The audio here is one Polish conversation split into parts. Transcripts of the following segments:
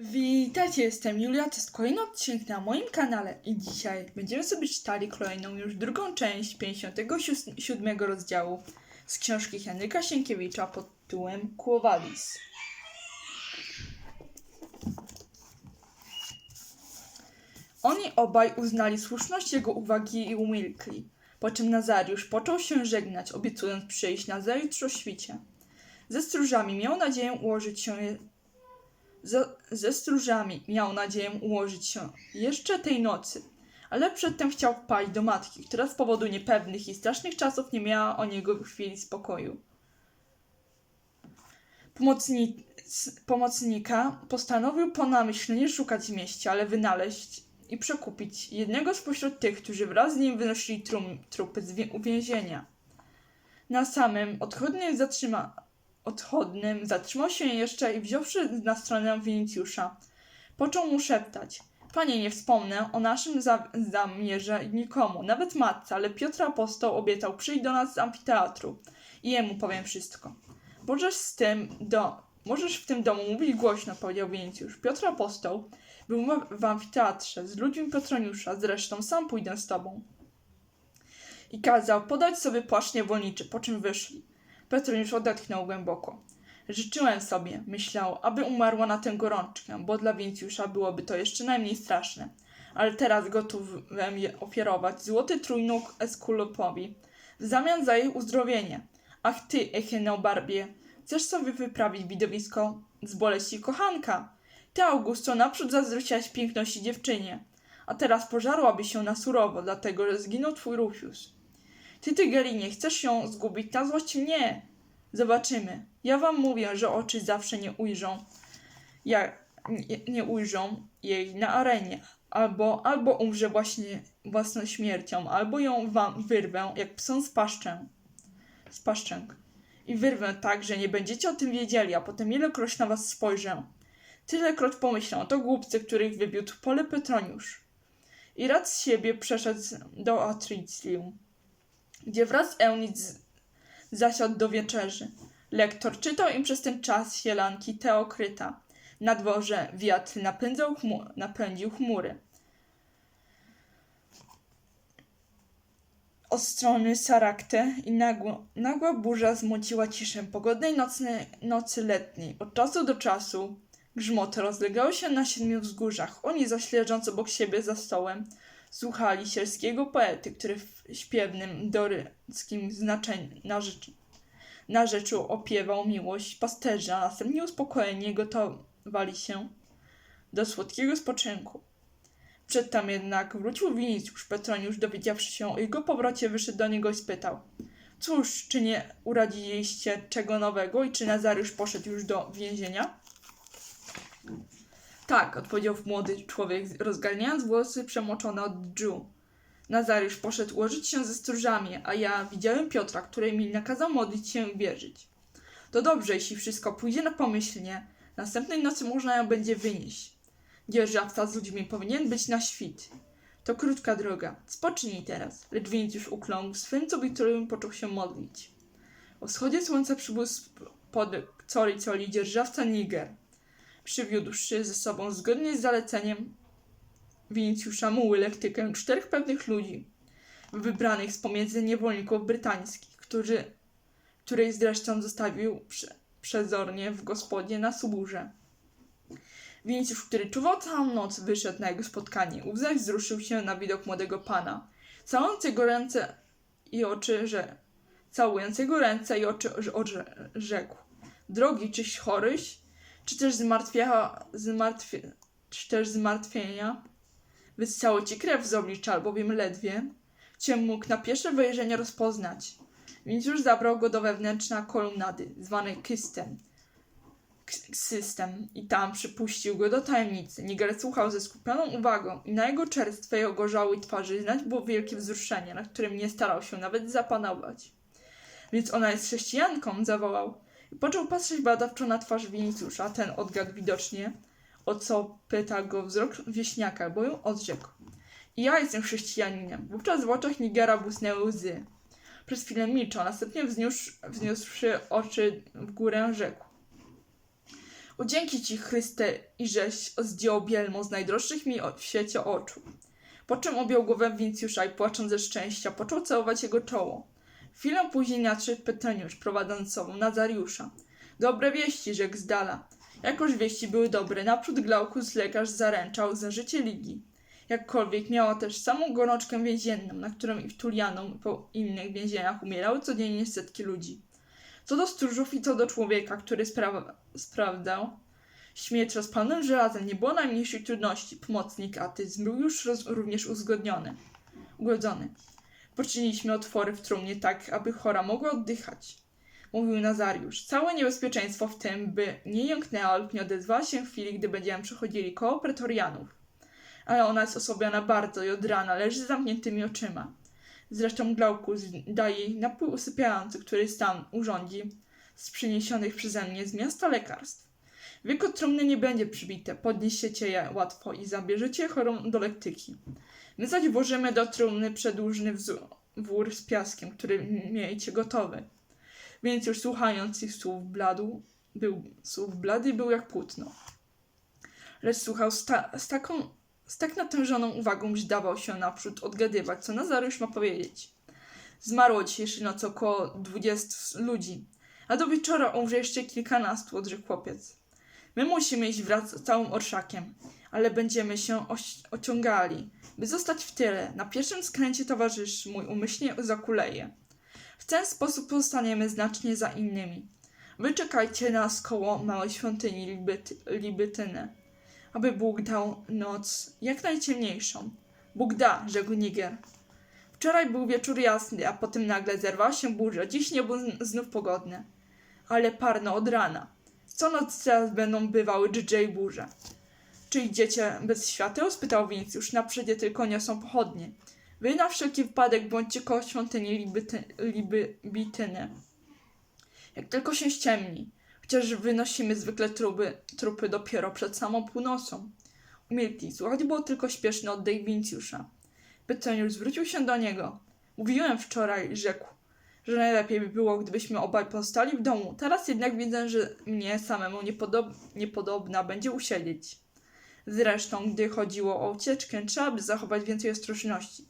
Witajcie, jestem Julia, to jest kolejny odcinek na moim kanale i dzisiaj będziemy sobie czytali kolejną już drugą część 57 rozdziału z książki Henryka Sienkiewicza pod tytułem Quo-Vadis. Oni obaj uznali słuszność jego uwagi i umilkli, po czym Nazariusz począł się żegnać, obiecując przyjść na zajutrz o świcie. Ze stróżami miał nadzieję ułożyć się ze, ze stróżami miał nadzieję ułożyć się jeszcze tej nocy, ale przedtem chciał wpaść do matki, która z powodu niepewnych i strasznych czasów nie miała o niego chwili spokoju. Pomocni, pomocnika postanowił po namyślnie szukać w mieście, ale wynaleźć i przekupić jednego spośród tych, którzy wraz z nim wynosili trum, trupy z uwięzienia. Na samym odchodnym zatrzyma, odchodnym zatrzymał się jeszcze i wziąwszy na stronę Winicjusza, począł mu szeptać. Panie, nie wspomnę o naszym za- zamierze nikomu, nawet matce, ale Piotr Apostoł obiecał przyjść do nas z amfiteatru i jemu powiem wszystko. Możesz z tym do... Możesz w tym domu mówić głośno, powiedział Winicjusz. Piotr Apostoł był w- amfiteatrze z ludźmi Petroniusza, zresztą sam pójdę z tobą. I kazał podać sobie płaszcz niewolniczy, po czym wyszli. Petroniusz odetchnął głęboko. Życzyłem sobie, myślał, aby umarła na tę gorączkę, bo dla Wincjusza byłoby to jeszcze najmniej straszne. Ale teraz gotówem je ofiarować złoty trójnóg Eskulopowi w zamian za jej uzdrowienie. Ach ty, Echenobarbie, chcesz sobie wyprawić widowisko z boleści kochanka? Ty, Augusto, naprzód zazdrościłaś piękności dziewczynie, a teraz pożarłaby się na surowo, dlatego że zginął twój Rufius. Ty, Tygerinie, chcesz ją zgubić na złość mnie? Zobaczymy. Ja wam mówię, że oczy zawsze nie ujrzą, jak nie, nie ujrzą jej na arenie. Albo, albo umrze właśnie własną śmiercią, albo ją wam wyrwę, jak psom z paszczę. Z paszczęk. I wyrwę tak, że nie będziecie o tym wiedzieli, a potem ilekroć na was spojrzę. Tylekroć pomyślę, to głupcy, których wybiódł pole Petroniusz. I rad z siebie przeszedł do Atriclium gdzie wraz z Eunic zasiadł do wieczerzy. Lektor czytał im przez ten czas sielanki Teokryta. Na dworze wiatr napędzał chmu- napędził chmury. Od strony Saraktę i nagło, nagła burza zmąciła ciszę pogodnej nocy, nocy letniej. Od czasu do czasu grzmoty rozlegały się na siedmiu wzgórzach. Oni zaś leżąc obok siebie za stołem, słuchali sielskiego poety, który w śpiewnym doryckim znaczeniu narzecz, narzeczu opiewał miłość pasterza, a następnie uspokojenie gotowali się do słodkiego spoczynku. Przedtem jednak wrócił Winicjusz. Petroniusz, dowiedziawszy się o jego powrocie, wyszedł do niego i spytał Cóż, czy nie uradziliście czego nowego i czy Nazariusz poszedł już do więzienia? Tak, odpowiedział młody człowiek, rozgarniając włosy przemoczone od dżu. Nazariusz poszedł ułożyć się ze stróżami, a ja widziałem Piotra, który mi nakazał modlić się i wierzyć. To dobrze, jeśli wszystko pójdzie na pomyślnie. Następnej nocy można ją będzie wynieść. Dzierżawca z ludźmi powinien być na świt. To krótka droga. Spocznij teraz. Lecz więc już ukląkł swym którym począł się modlić. O wschodzie słońca przybył pod coli coli dzierżawca Niger przywiódłszy ze sobą zgodnie z zaleceniem Winicjusza muły lektykę czterech pewnych ludzi, wybranych z pomiędzy niewolników brytańskich, którzy, których zresztą zostawił prze, przezornie w gospodzie na Suburze. Winicjusz, który czuwał całą noc, wyszedł na jego spotkanie. Ów zaś wzruszył się na widok młodego pana, całującego ręce i oczy, że całującego ręce i oczy, że rzekł. Drogi, czyś choryś? Czy też zmartwienia, zmartwie, czy też zmartwienia. Wyssało ci krew z oblicza, albowiem ledwie cię mógł na pierwsze wejrzenie rozpoznać. Więc już zabrał go do wewnętrzna kolumnady, zwanej kystem. K- system i tam przypuścił go do tajemnicy. Niger słuchał ze skupioną uwagą i na jego czerstwej, ogorzałej twarzy znać było wielkie wzruszenie, na którym nie starał się nawet zapanować. Więc ona jest chrześcijanką, zawołał. Począł patrzeć badawczo na twarz Winicjusza, a ten odgadł widocznie, o co pyta go wzrok wieśniaka, bo ją odrzekł. I ja jestem chrześcijaninem. Wówczas w oczach Nigera błysnęły łzy. Przez chwilę milczał, następnie wzniósł, wzniósłszy oczy w górę, rzekł. O dzięki Ci, Chryste, i żeś zdjął bielmo z najdroższych mi w świecie oczu. Po czym objął głowę Wincjusza i płacząc ze szczęścia, począł całować jego czoło. Chwilę później nadszedł Petroniusz, prowadząc sobą Nazariusza. Dobre wieści, rzekł z dala. Jakoż wieści były dobre, naprzód Glaukus lekarz zaręczał za życie Ligi. Jakkolwiek miała też samą gorączkę więzienną, na którą i w Tulianą po innych więzieniach umierały codziennie setki ludzi. Co do stróżów i co do człowieka, który spra- sprawdzał śmierć rozpalonym żelazem, nie było najmniejszych trudności. Pomocnik Atyzm był już roz- również uzgodniony. Ugodzony. Poczyniliśmy otwory w trumnie tak, aby chora mogła oddychać. Mówił Nazariusz. Całe niebezpieczeństwo w tym, by nie jęknęła lub nie odezwała się w chwili, gdy będziemy przechodzili koło pretorianów. Ale ona jest osłabiona bardzo i od rana leży z zamkniętymi oczyma. Zresztą Glaukus daje jej napój usypiający, który stan urządzi z przyniesionych przeze mnie z miasta lekarstw. Wieko trumny nie będzie przybite, podniesiecie je łatwo i zabierzecie chorą do lektyki. My zaś włożymy do trumny przedłużny wór z piaskiem, który miejcie gotowy. Więc już słuchając ich słów bladł, był, słów blady był jak płótno. Lecz słuchał z, ta, z taką, z tak natężoną uwagą, że dawał się naprzód odgadywać, co Nazariusz ma powiedzieć. Zmarło dzisiejszej nocy około dwudziestu ludzi, a do wieczora umrze jeszcze kilkanastu, odrzekł chłopiec. My musimy iść wraz z całym orszakiem, ale będziemy się ociągali, by zostać w tyle. Na pierwszym skręcie towarzysz mój umyślnie zakuleje. W ten sposób pozostaniemy znacznie za innymi. Wy czekajcie nas koło małej świątyni Libyty, Libytyny, aby Bóg dał noc jak najciemniejszą. Bóg da, rzekł Niger. Wczoraj był wieczór jasny, a potem nagle zerwała się burza. Dziś niebo znów pogodne. Ale parno od rana. Co noc teraz będą bywały dżdżej burze. Czy idziecie bez świateł? spytał Wincjusz. Na przodzie tylko niosą pochodnie. Wy na wszelki wypadek bądźcie koło świątyni Libyty. Jak tylko się ściemni, chociaż wynosimy zwykle trupy, trupy dopiero przed samą północą. Umilkli, słuchać było tylko śpieszny oddech Wincjusza. Pytoniusz zwrócił się do niego. Mówiłem wczoraj, rzekł, że najlepiej by było, gdybyśmy obaj pozostali w domu. Teraz jednak widzę, że mnie samemu niepodob- niepodobna będzie usiedzieć. Zresztą, gdy chodziło o ucieczkę, trzeba by zachować więcej ostrożności.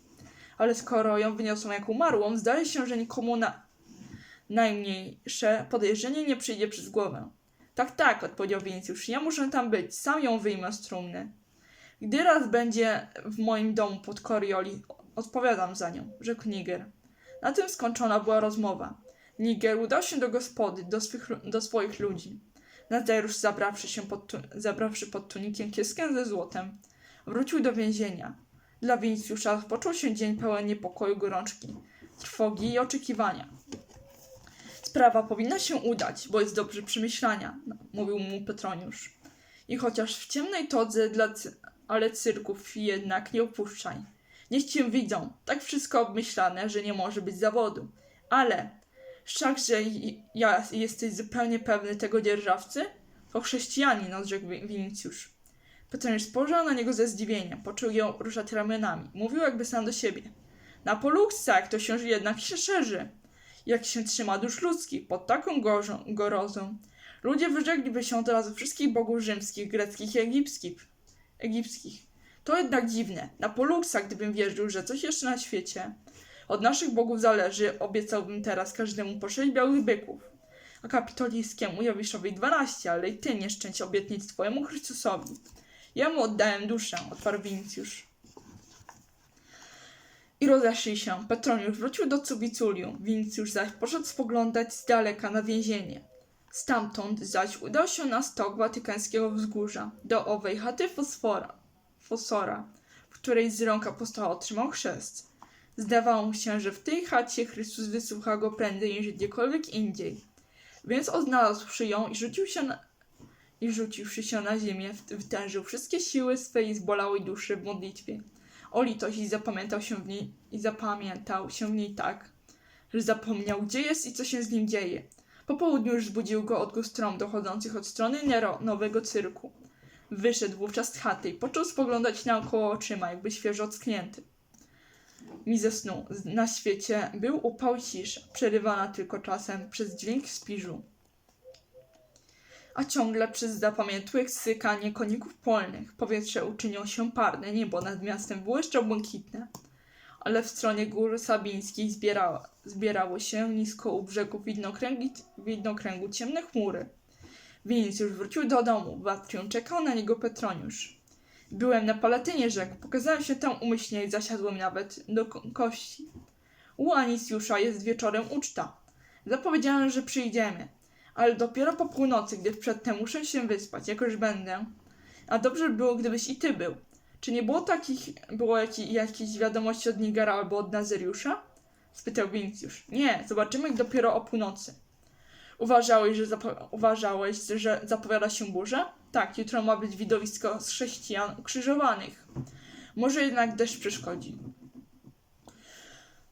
Ale skoro ją wyniosą jak umarłą, zdaje się, że nikomu na najmniejsze podejrzenie nie przyjdzie przez głowę. Tak, tak, odpowiedział Wincjusz. Ja muszę tam być, sam ją wyjmę z trumny. Gdy raz będzie w moim domu pod Corioli, odpowiadam za nią, rzekł Niger. Na tym skończona była rozmowa. Niger udał się do gospody, do, swych, do swoich ludzi. Nazajusz, zabrawszy się pod, zabrawszy pod tunikiem kieskę ze złotem, wrócił do więzienia. Dla Wincjusza począł się dzień pełen niepokoju, gorączki, trwogi i oczekiwania. Sprawa powinna się udać, bo jest dobrze przemyślania, mówił mu Petroniusz. I chociaż w ciemnej todze, dla cy- ale cyrków jednak nie opuszczaj. Niech cię widzą, tak wszystko obmyślane, że nie może być zawodu. Ale, wszakże ja jesteś zupełnie pewny tego dzierżawcy? To chrześcijanin, odrzekł Wi- Wincjusz. Petroniusz spojrzał na niego ze zdziwieniem, począł ją ruszać ramionami. Mówił jakby sam do siebie. Na poluksach to się jednak się szerzy. Jak się trzyma dusz ludzkich pod taką gorzą, gorozą. Ludzie wyrzekliby się od razu wszystkich bogów rzymskich, greckich i egipskich. egipskich. To jednak dziwne. Na poluksach, gdybym wierzył, że coś jeszcze na świecie od naszych bogów zależy, obiecałbym teraz każdemu po sześć białych byków. A kapitolijskiemu Jowiszowi dwanaście, ale i ty nie szczęść obietnic twojemu Chrystusowi. Ja mu oddałem duszę, odparł Wincjusz. I rozeszli się. Petroniusz wrócił do Cubiculium, Wincjusz zaś poszedł spoglądać z daleka na więzienie. Stamtąd zaś udał się na stok watykańskiego wzgórza, do owej chaty fosfora, fosora, w której z rąk apostoła otrzymał chrzest. Zdawało mu się, że w tej chacie Chrystus wysłucha go prędzej niż gdziekolwiek indziej. Więc odnalazłszy ją i rzucił się na, i rzuciwszy się na ziemię, wytężył wszystkie siły swej zbolałej duszy w modlitwie. O litość i zapamiętał się w niej i zapamiętał się w niej tak, że zapomniał, gdzie jest i co się z nim dzieje. Po południu już zbudził go odgłos trąb dochodzących od strony Nero, nowego cyrku. Wyszedł wówczas z chaty i począł spoglądać naokoło oczyma, jakby świeżo ocknięty. Mi ze snu. Na świecie był upał i cisza, przerywana tylko czasem przez dźwięk spiżu. A ciągle przez zapamiętłe sykanie koników polnych powietrze uczyniło się parne, niebo nad miastem jeszcze błękitne. Ale w stronie gór sabińskich zbiera, zbierały się nisko u widnokręgi, widnokręgu ciemne chmury. Więc już wrócił do domu, w atrium czekał na niego Petroniusz. Byłem na palatynie rzekł, pokazałem się tam umyślnie i zasiadłem nawet do ko- kości. U Anicjusza jest wieczorem uczta. Zapowiedziałem, że przyjdziemy, ale dopiero po północy, gdy przedtem muszę się wyspać, jako już będę. A dobrze by było, gdybyś i ty był. Czy nie było takich, było jaki, jakiejś wiadomości od Nigera albo od Nazariusza? Spytał Wincjusz. Nie, zobaczymy dopiero o północy. Uważałeś, że, zapo- uważałeś, że zapowiada się burza? Tak, jutro ma być widowisko z chrześcijan ukrzyżowanych. Może jednak deszcz przeszkodzi.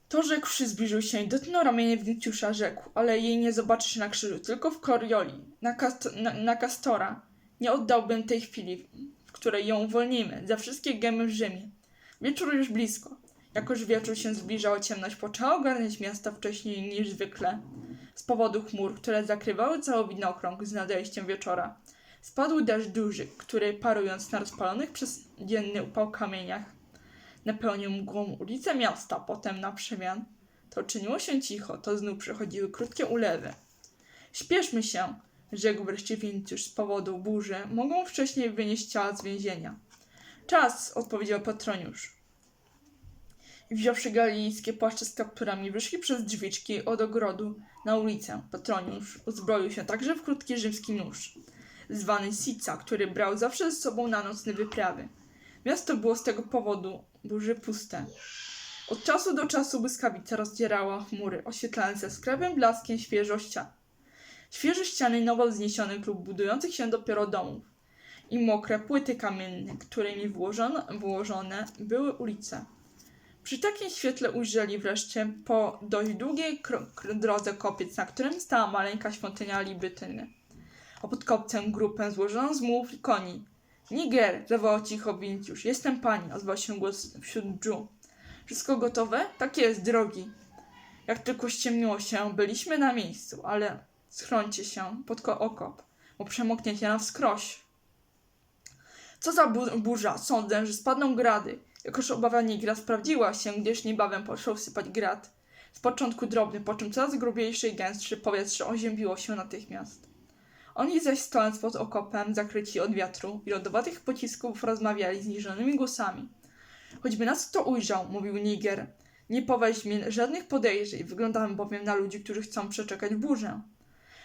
To rzekłszy zbliżył się i dotknął ramienia Wincjusza, rzekł, ale jej nie zobaczysz na krzyżu, tylko w Korioli, na, kast- na, na Kastora. Nie oddałbym tej chwili, w której ją uwolnimy, za wszystkie gemy w Rzymie. Wieczór już blisko. Jakoż wieczór się zbliżał, ciemność poczęła ogarniać miasta wcześniej niż zwykle. Z powodu chmur, które zakrywały cały widnokrąg z nadejściem wieczora. Spadł deszcz duży, który parując na rozpalonych przez dzienny upał kamieniach, napełnił mgłą ulice miasta, potem na przemian. To czyniło się cicho, to znów przychodziły krótkie ulewy. Śpieszmy się, rzekł wreszcie Wincjusz z powodu burzy, mogą wcześniej wynieść ciała z więzienia. Czas, odpowiedział patroniusz. Wziąwszy galijskie płaszcze z kapturami, wyszli przez drzwiczki od ogrodu na ulicę. Patroniusz uzbroił się także w krótki rzymski nóż, zwany sica, który brał zawsze ze sobą na nocne wyprawy. Miasto było z tego powodu burzy puste. Od czasu do czasu błyskawica rozdzierała chmury, oświetlając jaskrawym blaskiem świeżościa. Świeże ściany nowo wzniesionych lub budujących się dopiero domów i mokre płyty kamienne, którymi włożone były ulice. Przy takim świetle ujrzeli wreszcie po dość długiej drodze kopiec, na którym stała maleńka świątynia Libytyny. A pod kopcem grupę złożoną z mułów i koni. Niger, zawołał cicho Wincjusz. Jestem pani, ozwał się głos wśród dżu. Wszystko gotowe? Tak jest, drogi. Jak tylko ściemniło się, byliśmy na miejscu, ale schrońcie się pod ko- okop, bo przemokniecie na wskroś. Co za bu- burza, sądzę, że spadną grady. Jakoż obawa Nigra sprawdziła się, gdyż niebawem począł sypać grad. Z początku drobny, po czym coraz grubniejszy i gęstszy powietrze oziębiło się natychmiast. Oni zaś stojąc pod okopem, zakryci od wiatru i lodowatych pocisków, rozmawiali zniżonymi głosami. Choćby nas kto ujrzał, mówił Niger, nie poweźmie żadnych podejrzeń, wyglądamy bowiem na ludzi, którzy chcą przeczekać burzę.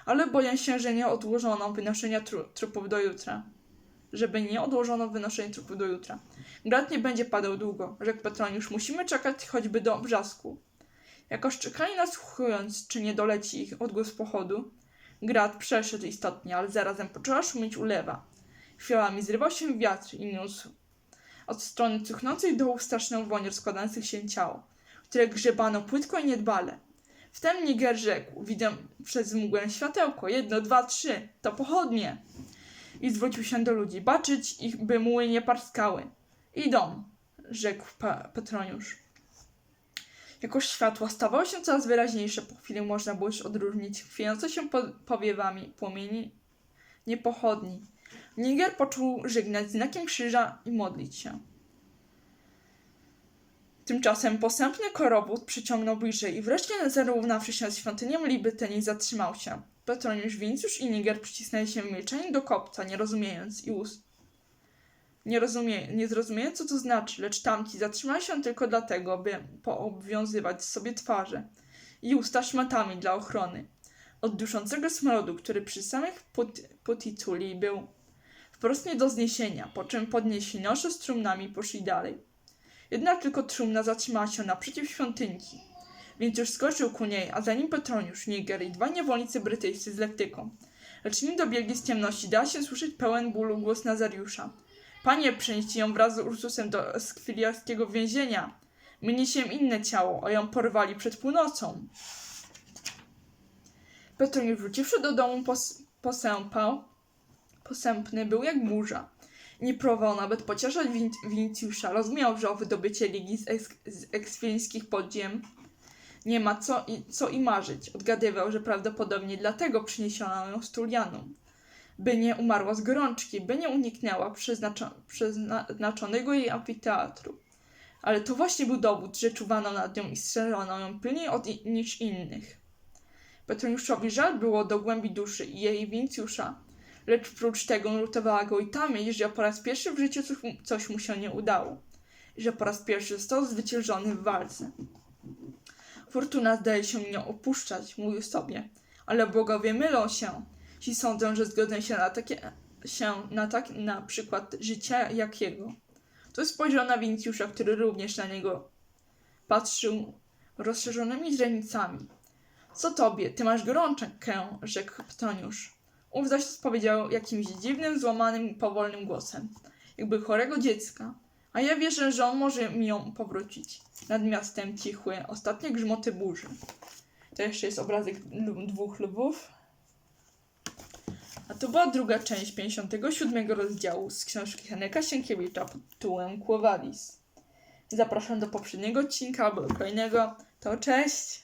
Ale boję się, że nie odłożono wynoszenia tru- trupów do jutra. Żeby nie odłożono wynoszenia trupów do jutra. Grad nie będzie padał długo, rzekł Petroniusz. Musimy czekać choćby do brzasku. Jakoż czekali nasłuchując, czy nie doleci ich odgłos pochodu, grad przeszedł istotnie, ale zarazem poczęła szumieć ulewa. Chwilami zrywał się wiatr i niósł od strony cuchnącej dołów straszną woń rozkładających się ciał, które grzebano płytko i niedbale. Wtem Niger rzekł, widzę przez mgłę światełko, jedno, dwa, trzy, to pochodnie. I zwrócił się do ludzi, baczyć ich, by muły nie parskały. Idą, rzekł pa- Petroniusz. Jakoż światło stawało się coraz wyraźniejsze, po chwili można było już odróżnić chwiejące się po- powiewami płomieni niepochodni. Niger począł żegnać znakiem krzyża i modlić się. Tymczasem posępny korowód przyciągnął bliżej i wreszcie zarównawszy się z świątynią Libytyni zatrzymał się. Petroniusz, Wincjusz i Niger przycisnęli się w milczeniu do kopca, nie rozumiejąc i ust. Nie, rozumie, nie zrozumiejąc, co to znaczy, lecz tamci zatrzymali się tylko dlatego, by poobwiązywać sobie twarze i usta szmatami dla ochrony. Od duszącego smrodu, który przy samych put, puticuli był wprost nie do zniesienia, po czym podnieśli nosze z trumnami i poszli dalej. Jednak tylko trumna zatrzymała się naprzeciw świątynki, więc już skoczył ku niej, a za nim Petroniusz, Niger i dwa niewolnicy brytyjscy z lektyką. Lecz nim dobiegli z ciemności, dała się słyszeć pełen bólu głos Nazariusza. Panie, przenieście ją wraz z Ursusem do skwiliarskiego więzienia. My niesiemy inne ciało, a ją porwali przed północą. Petroniusz wróciwszy do domu pos- posępał, posępny był jak burza. Nie próbował nawet pocieszać Win- Wincjusza. Rozumiał, że o wydobycie ligi z, eks- z podziem nie ma co i, co i marzyć. Odgadywał, że prawdopodobnie dlatego przyniesiono ją z Tulianu. by nie umarła z gorączki, by nie uniknęła przeznaczo- przeznaczonego jej amfiteatru. Ale to właśnie był dowód, że czuwano nad nią i strzeżono ją pilniej od niż innych. Petroniuszowi żal było do głębi duszy i jej Wincjusza, lecz prócz tego nurtowała go i ta myśl, że po raz pierwszy w życiu coś, mu- coś mu się nie udało, że po raz pierwszy został zwyciężony w walce. Fortuna zdaje się mnie opuszczać, mówił sobie, ale bogowie mylą się, jeśli sądzą, że zgodzę się na takie, się na tak na przykład życia jakiego. Tu spojrzał na Wincjusza, który również na niego patrzył rozszerzonymi źrenicami. Co tobie? Ty masz gorączkę, rzekł Petroniusz. Ów zaś powiedział jakimś dziwnym, złamanym powolnym głosem, jakby chorego dziecka. A ja wierzę, że on może mi ją powrócić. Nad miastem cichły ostatnie grzmoty burzy. To jeszcze jest obrazek dwóch lwów. A to była druga część 57 rozdziału z książki Henryka Sienkiewicza pod tytułem Quo. Zapraszam do poprzedniego odcinka albo kolejnego. To cześć!